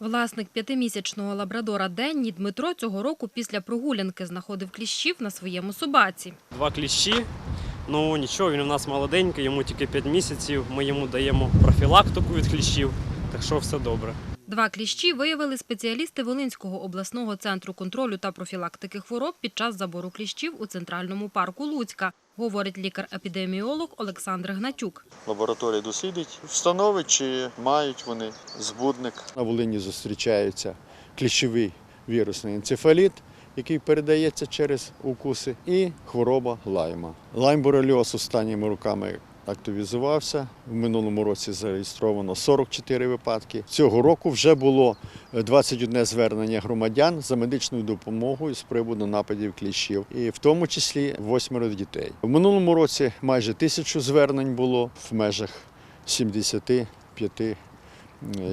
Власник п'ятимісячного лабрадора Денні Дмитро цього року після прогулянки знаходив кліщів на своєму собаці. Два кліщі. Ну нічого, він у нас молоденький, йому тільки 5 місяців. Ми йому даємо профілактику від кліщів, так що все добре. Два кліщі виявили спеціалісти Волинського обласного центру контролю та профілактики хвороб під час забору кліщів у Центральному парку Луцька, говорить лікар-епідеміолог Олександр Гнатюк. Лабораторія дослідить, встановить, чи мають вони збудник. На Волині зустрічається кліщовий вірусний енцефаліт, який передається через укуси, і хвороба лайма. Лайм-бореліоз останніми роками активізувався. В минулому році зареєстровано 44 випадки. Цього року вже було 21 звернення громадян за медичною допомогою з приводу нападів кліщів, і в тому числі восьмеро дітей. В минулому році майже тисячу звернень було в межах 75 е,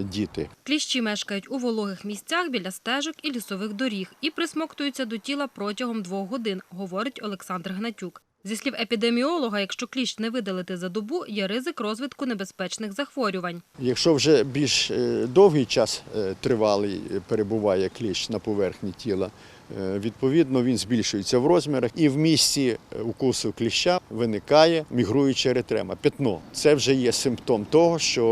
діти. Кліщі мешкають у вологих місцях біля стежок і лісових доріг і присмоктуються до тіла протягом двох годин, говорить Олександр Гнатюк. Зі слів епідеміолога, якщо кліщ не видалити за добу, є ризик розвитку небезпечних захворювань. Якщо вже більш е, довгий час е, тривалий е, перебуває кліщ на поверхні тіла, відповідно він збільшується в розмірах і в місці укусу кліща виникає мігруюча еритрема, пятно. Це вже є симптом того, що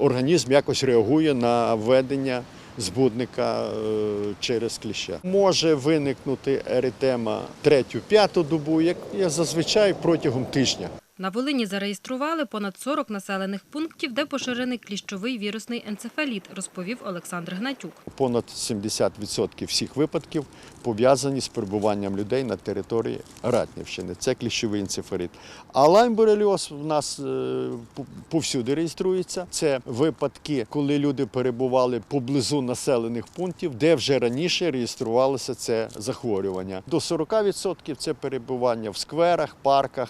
організм якось реагує на введення збудника е, через кліща. Може виникнути еритема третю-п'яту добу, як я зазвичай протягом тижня. На Волині зареєстрували понад 40 населених пунктів, де поширений кліщовий вірусний енцефаліт, розповів Олександр Гнатюк. Понад 70% всіх випадків пов'язані з перебуванням людей на території Ратнівщини. Це кліщовий енцефаліт. А лаймбореліоз в нас е, по- повсюди реєструється. Це випадки, коли люди перебували поблизу населених пунктів, де вже раніше реєструвалося це захворювання. До 40% це перебування в скверах, парках.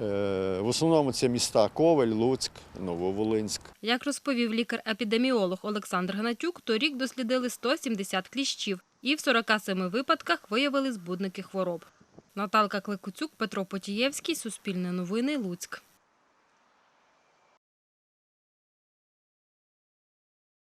Е, В основному це міста Ковель, Луцьк, Нововолинськ. Як розповів лікар-епідеміолог Олександр Гнатюк, торік дослідили 170 кліщів і в 47 випадках виявили збудники хвороб. Наталка Кликуцюк, Петро Потієвський, Суспільне новини, Луцьк.